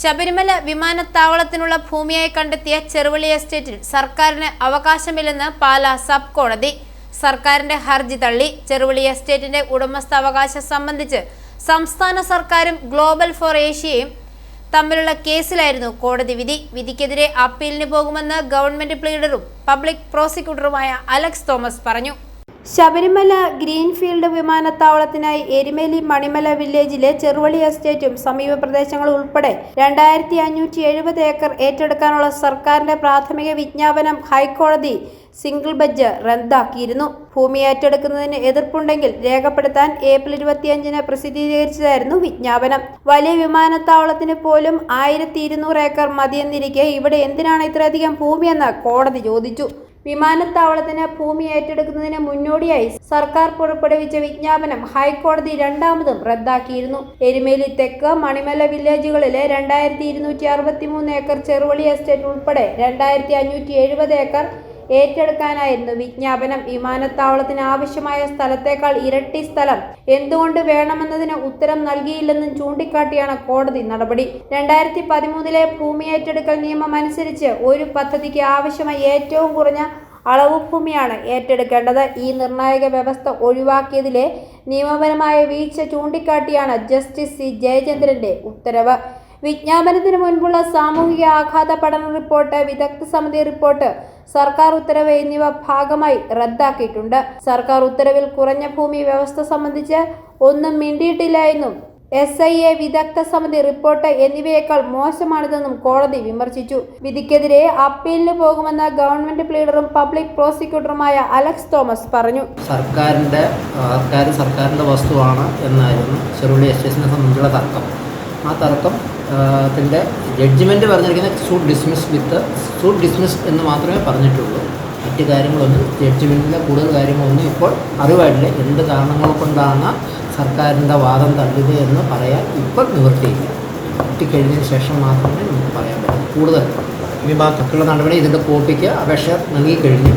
ശബരിമല വിമാനത്താവളത്തിനുള്ള ഭൂമിയായി കണ്ടെത്തിയ ചെറുവള്ളി എസ്റ്റേറ്റിൽ സർക്കാരിന് അവകാശമില്ലെന്ന് പാലാ സബ് കോടതി. സർക്കാരിന്റെ ഹർജി തള്ളി. ചെറുവള്ളി എസ്റ്റേറ്റിന്റെ ഉടമസ്ഥാവകാശം സംബന്ധിച്ച് സംസ്ഥാന സർക്കാരും ഗ്ലോബൽ ഫോർ ഏഷ്യയും തമ്മിലുള്ള കേസിലായിരുന്നു കോടതി വിധി. വിധിക്കെതിരെ അപ്പീലിന് പോകുമെന്ന് ഗവൺമെന്റ് പ്ലീഡറും പബ്ലിക് പ്രോസിക്യൂട്ടറുമായ അലക്സ് തോമസ് പറഞ്ഞു. ശബരിമല ഗ്രീൻഫീൽഡ് വിമാനത്താവളത്തിനായി എരുമേലി മണിമല വില്ലേജിലെ ചെറുവള്ളി എസ്റ്റേറ്റും സമീപ പ്രദേശങ്ങളും ഉൾപ്പെടെ രണ്ടായിരത്തി അഞ്ഞൂറ്റി എഴുപത് ഏക്കർ ഏറ്റെടുക്കാനുള്ള സർക്കാരിന്റെ പ്രാഥമിക വിജ്ഞാപനം ഹൈക്കോടതി സിംഗിൾ ബെഞ്ച് റദ്ദാക്കിയിരുന്നു. ഭൂമി ഏറ്റെടുക്കുന്നതിന് എതിർപ്പുണ്ടെങ്കിൽ രേഖപ്പെടുത്താൻ ഏപ്രിൽ ഇരുപത്തിയഞ്ചിന് പ്രസിദ്ധീകരിച്ചതായിരുന്നു വിജ്ഞാപനം. വലിയ വിമാനത്താവളത്തിന് പോലും ആയിരത്തി ഇരുന്നൂറ് ഏക്കർ മതിയെന്നിരിക്കെ ഇവിടെ എന്തിനാണ് ഇത്രയധികം ഭൂമിയെന്ന് കോടതി ചോദിച്ചു. വിമാനത്താവളത്തിന് ഭൂമി ഏറ്റെടുക്കുന്നതിന് മുന്നോടിയായി സർക്കാർ പുറപ്പെടുവിച്ച വിജ്ഞാപനം ഹൈക്കോടതി രണ്ടാമതും റദ്ദാക്കിയിരുന്നു. എരുമേലി തെക്ക് മണിമല വില്ലേജുകളിലെ രണ്ടായിരത്തി ഇരുന്നൂറ്റി അറുപത്തി മൂന്ന് ഏക്കർ ചെറുവളി എസ്റ്റേറ്റ് ഉൾപ്പെടെ രണ്ടായിരത്തി അഞ്ഞൂറ്റി എഴുപത് ഏക്കർ ഏറ്റെടുക്കാനായിരുന്നു വിജ്ഞാപനം. വിമാനത്താവളത്തിന് ആവശ്യമായ സ്ഥലത്തേക്കാൾ ഇരട്ടി സ്ഥലം. എന്തുകൊണ്ട് വേണമെന്നതിന് ഉത്തരം നൽകിയില്ലെന്നും ചൂണ്ടിക്കാട്ടിയാണ് കോടതി നടപടി. രണ്ടായിരത്തി പതിമൂന്നിലെ ഭൂമി ഏറ്റെടുക്കൽ നിയമം അനുസരിച്ച് ഒരു പദ്ധതിക്ക് ആവശ്യമായ ഏറ്റവും കുറഞ്ഞ അളവ് ഭൂമിയാണ് ഏറ്റെടുക്കേണ്ടത്. ഈ നിർണായക വ്യവസ്ഥ ഒഴിവാക്കിയതിലെ നിയമപരമായ വീഴ്ച ചൂണ്ടിക്കാട്ടിയാണ് ജസ്റ്റിസ് സി. ജയചന്ദ്രന്റെ ഉത്തരവ്. വിജ്ഞാപനത്തിന് മുൻപുള്ള സാമൂഹിക ആഘാത പഠന റിപ്പോർട്ട് വിദഗ്ധ സമിതി റിപ്പോർട്ട് സർക്കാർ ഉത്തരവ് എന്നിവ ഭാഗമായി റദ്ദാക്കിയിട്ടുണ്ട്. സർക്കാർ ഉത്തരവിൽ കുറഞ്ഞ ഭൂമി വ്യവസ്ഥ സംബന്ധിച്ച് ഒന്നും മിണ്ടിയിട്ടില്ല എന്നും എസ് ഐ എ വിദഗ്ധ സമിതി റിപ്പോർട്ട് എന്നിവയേക്കാൾ മോശമാണിതെന്നും കോടതി വിമർശിച്ചു. വിധിക്കെതിരെ അപ്പീലിന് പോകുമെന്ന ഗവൺമെന്റ് പ്ലീഡറും പബ്ലിക് പ്രോസിക്യൂട്ടറുമായ അലക്സ് തോമസ് പറഞ്ഞു. സർക്കാരിന്റെ സർക്കാരിന്റെ വസ്തുവാണ് എന്നായിരുന്നു ചെറുപുള്ളി എസ്റ്റേഷനെ സംബന്ധിച്ചുള്ള തർക്കം. ആ തർക്കം ത്തിന്റെ ജഡ്ജ്മെന്റ് പറഞ്ഞിരിക്കുന്നത് suit dismiss with suit dismiss എന്ന് മാത്രമേ പറഞ്ഞിട്ടുള്ളൂ. മറ്റ് കാര്യങ്ങളൊന്നും ജഡ്ജ്മെന്റിന്റെ കൂടുതൽ കാര്യങ്ങളൊന്നും ഇപ്പോൾ അറിവായിട്ടില്ല. എന്ത് കാരണങ്ങൾ കൊണ്ടാണ് സർക്കാരിന്റെ വാദം തള്ളിയത് എന്ന് പറയാൻ ഇപ്പോൾ നിവൃത്തിയില്ല. കിട്ടിക്കഴിഞ്ഞതിന് ശേഷം മാത്രമേ നമുക്ക് പറയാൻ പറ്റൂ. കൂടുതൽ ഇനി ബാക്കിയുള്ള നടപടി ഇതിന്റെ കോപ്പിക്ക് അപേക്ഷ നൽകി കഴിഞ്ഞു.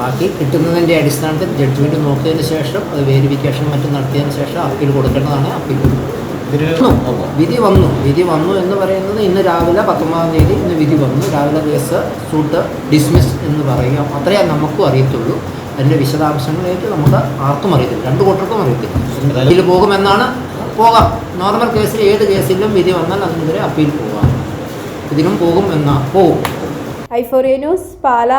ബാക്കി കിട്ടുന്നതിന്റെ അടിസ്ഥാനത്തിൽ ജഡ്ജ്മെന്റ് നോക്കിയതിന് ശേഷം അത് വേരിഫിക്കേഷൻ മറ്റും നടത്തിയതിന് ശേഷം അപ്പീൽ കൊടുക്കേണ്ടതാണ്. അപ്പീൽ വന്നു. വിധി വന്നു. വിധി വന്നു എന്ന് പറയുന്നത് ഇന്ന് രാവിലെ പത്തൊമ്പതാം തീയതി ഇന്ന് വിധി വന്നു. രാവിലെ കേസ് സൂട്ട് ഡിസ്മിസ് എന്ന് പറയുക. അത്രയേ നമുക്കും അറിയത്തുള്ളൂ. അതിന്റെ വിശദാംശങ്ങളായിട്ട് നമുക്ക് ആർക്കും അറിയത്തില്ല. രണ്ട് കൂട്ടർക്കും അറിയത്തില്ല. അതിൽ പോകുമെന്നാണ് പോകാം. നോർമൽ കേസിൽ ഏത് കേസിലും വിധി വന്നാൽ അതിനെതിരെ അപ്പീൽ പോകാം ഇതിനും പോകും എന്നാ. പോകും ഐഫോറിയ ന്യൂസ് പാല.